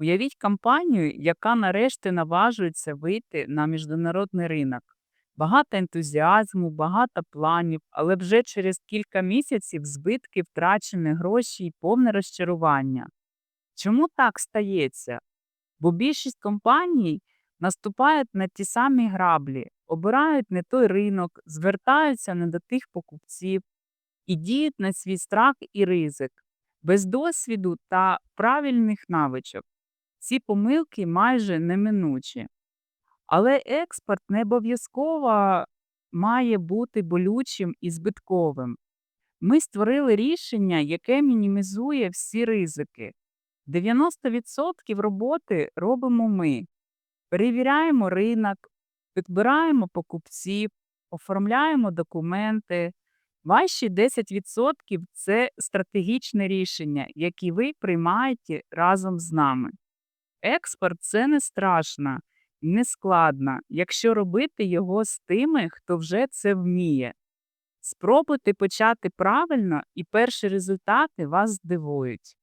Уявіть компанію, яка нарешті наважується вийти на міжнародний ринок. Багато ентузіазму, багато планів, але вже через кілька місяців збитки, втрачені гроші і повне розчарування. Чому так стається? Бо більшість компаній наступають на ті самі граблі, обирають не той ринок, звертаються не до тих покупців і діють на свій страх і ризик, без досвіду та правильних навичок. Ці помилки майже неминучі. Але експорт не обов'язково має бути болючим і збитковим. Ми створили рішення, яке мінімізує всі ризики. 90% роботи робимо ми. Перевіряємо ринок, підбираємо покупців, оформляємо документи. Ваші 10% це стратегічне рішення, які ви приймаєте разом з нами. Експорт це не страшно, не складно, якщо робити його з тими, хто вже це вміє. Спробуйте почати правильно, і перші результати вас здивують.